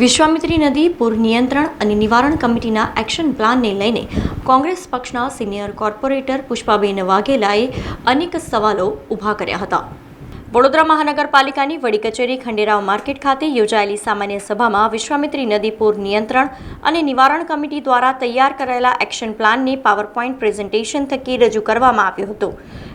વિશ્વામિત્રી નદી પૂર નિયંત્રણ અને નિવારણ કમિટીના એક્શન પ્લાનને લઈને કોંગ્રેસ પક્ષના સિનિયર કોર્પોરેટર પુષ્પાબેન વાઘેલાએ અનેક સવાલો ઊભા કર્યા હતા. વડોદરા મહાનગરપાલિકાની વડી કચેરી ખંડેરાવ માર્કેટ ખાતે યોજાયેલી સામાન્ય સભામાં વિશ્વામિત્રી નદી પૂર નિયંત્રણ અને નિવારણ કમિટી દ્વારા તૈયાર કરાયેલા એક્શન પ્લાનને પાવરપોઈન્ટ પ્રેઝન્ટેશન થકી રજૂ કરવામાં આવ્યો હતો.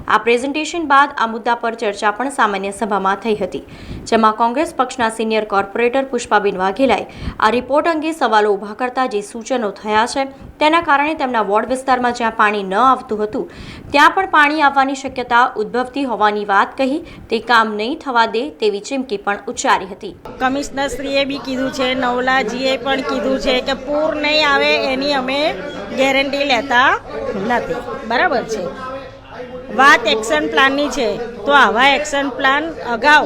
આ પ્રેઝન્ટેશન બાદ આ મુદ્દા પર ચર્ચા પણ સામાન્ય સભામાં થઈ હતી, જેમાં કોંગ્રેસ પક્ષના સિનિયર કોર્પોરેટર પુષ્પાબેન વાઘેલાએ આ રિપોર્ટ અંગે સવાલો ઊભા કરતા જે સૂચનો થયા છે તેના કારણે તેમના વોર્ડ વિસ્તારમાં જ્યાં પાણી ન આવતું હતું, ત્યાં પણ પાણી આવવાની શક્યતા ઉદ્ભવતી હોવાની વાત કહી, તે કામ નહીં થવા દે તેવી ચીમકી પણ ઉચ્ચારી હતી. કમિશનરશ્રીએ બી કીધું છે, નવલાજીએ પણ કીધું છે કે પૂર નહીં આવે એની અમે ગેરંટી લેતા નથી. બરાબર છે. વાત એક્શન પ્લાનની છે, તો આવા એક્શન પ્લાન અગાઉ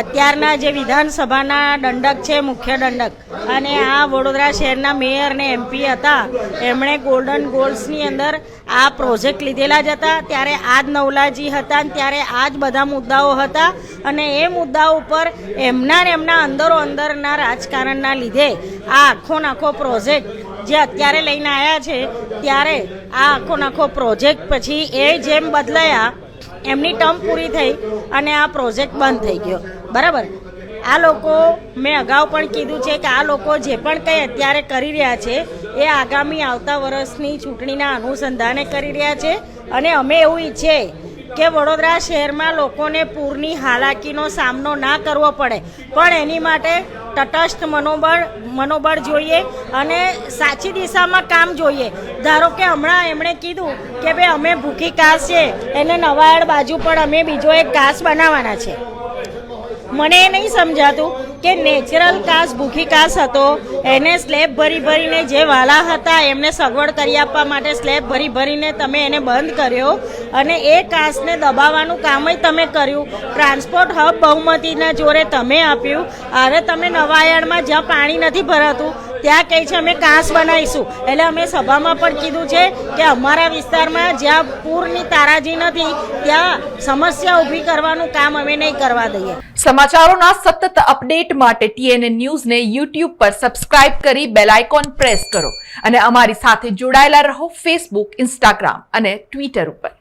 અત્યારના જે વિધાનસભાના દંડક છે, મુખ્ય દંડક, અને આ વડોદરા શહેરના મેયર ને એમપી હતા, એમણે ગોલ્ડન ગોલ્સની અંદર આ પ્રોજેક્ટ લીધેલા જ હતા. ત્યારે આ જ નવલાજી હતા ત્યારે આ જ બધા મુદ્દાઓ હતા. અને એ મુદ્દાઓ ઉપર એમના એમના અંદરો અંદરના રાજકારણના લીધે આ આખો નાખો પ્રોજેક્ટ જે અત્યારે લઈને આવ્યા છે, ત્યારે આ આખો નાખો પ્રોજેક્ટ પછી એ જેમ બદલાયા, એમની ટર્મ પૂરી થઈ અને આ પ્રોજેક્ટ બંધ થઈ ગયો. બરાબર? આ લોકો, મેં અગાઉ પણ કીધું છે કે આ લોકો જે પણ કંઈ અત્યારે કરી રહ્યા છે, એ આગામી આવતા વર્ષની ચૂંટણીના અનુસંધાને કરી રહ્યા છે અને અમે એવું ઈચ્છીએ કે વડોદરા શહેરમાં લોકોને પૂરની હાલાકીનો સામનો ના કરવો પડે. પણ એની માટે તટસ્થ મનોબળ મનોબળ જોઈએ અને સાચી દિશામાં કામ જોઈએ. ધારો કે હમણાં એમણે કીધું કે ભાઈ અમે ભૂખી કાસ છે, એને નવાયાડ બાજુ પણ અમે બીજો એક કાસ બનાવવાના છે. મને એ નહીં સમજાતું કે નેચરલ કાસ ભૂખી કાસ હતો, એને સ્લેબ ભરી ભરીને જે વાલા હતા એમને સગવડ કરી આપવા માટે સ્લેબ ભરી ભરીને તમે એને બંધ કર્યો અને એ કાસને દબાવવાનું કામ જ તમે કર્યું. ટ્રાન્સપોર્ટ હબ બહુમતીના જોરે તમે આપ્યું. હવે તમે નવાયણમાં જ્યાં પાણી નથી ભરાતું, ત્યાં કહે છે અમે કાંસ બનાવીશું. એટલે અમે સભામાં પણ કીધું છે કે અમારા વિસ્તારમાં જ્યાં પૂરની તારાજી નથી, ત્યાં સમસ્યા ઊભી કરવાનું કામ અમે નહીં કરવા દઈએ. સમાચારોના સતત અપડેટ માટે ટીએનએ ન્યૂઝને યુટ્યુબ પર સબસ્ક્રાઇબ કરી બેલ આઇકોન પ્રેસ કરો. અને અમારી સાથે જોડાયેલા રહો ફેસબુક ઇન્સ્ટાગ્રામ અને ટ્વિટર ઉપર.